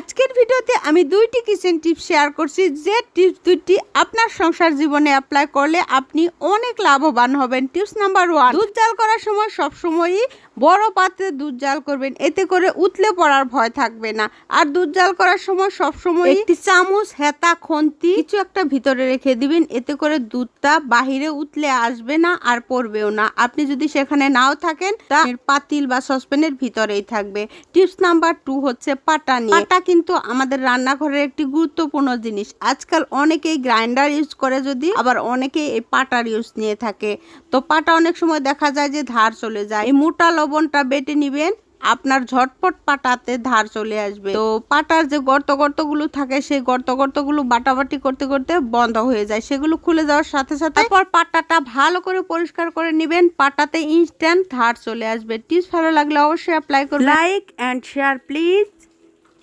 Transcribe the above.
আজকের ভিডিওতে আমি দুইটি কিচেন টিপস শেয়ার করছি। যে টিপস দুইটি আপনার সংসার জীবনে অ্যাপ্লাই করলে আপনি অনেক লাভবান হবেন। টিপস নাম্বার ওয়ান দুধ জাল করার সময় সবসময়ই বড় পাত্রে দুধ জাল করবেন। এতে করে উতলে পড়ার ভয় থাকবে না। আর দুধ জাল করার সময় সবসময় একটি চামচ হেতা খন্তি কিছু একটা ভিতরে রেখে দিবেন। এতে করে দুধটা বাহিরে উতলে আসবে না আর পড়বেও না। আপনি যদি সেখানে নাও থাকেন তা পাতিল বা সসপ্যানের ভিতরেই থাকবে। টিপস নাম্বার টু হচ্ছে পাটা নিয়ে। পাটা কিন্তু আমাদের রান্নাঘরের একটি গুরুত্বপূর্ণ জিনিস। আজকাল অনেকেই গ্রাইন্ডার ইউজ করে যদি, আবার অনেকেই এই পাটার ইউজ নিয়ে থাকে। তো পাটা অনেক সময় দেখা যায় যে ধার চলে যায়। এই মোটা লবণটা বেটে নিবেন, আপনার ঝটপট পাটাতে ধার চলে আসবে। তো পাটার যে গর্ত গর্তগুলো থাকে, সেই গর্ত গর্তগুলো বাটাবাটি করতে করতে বন্ধ হয়ে যায়। সেগুলো খুলে যাওয়ার সাথে সাথে তারপর পাটাটা ভালো করে পরিষ্কার করে নেবেন। পাটাতে ইনস্ট্যান্ট ধার চলে আসবে। টিপস ভালো লাগলে অবশ্যই অ্যাপ্লাই করুন লাইক অ্যান্ড শেয়ার প্লিজ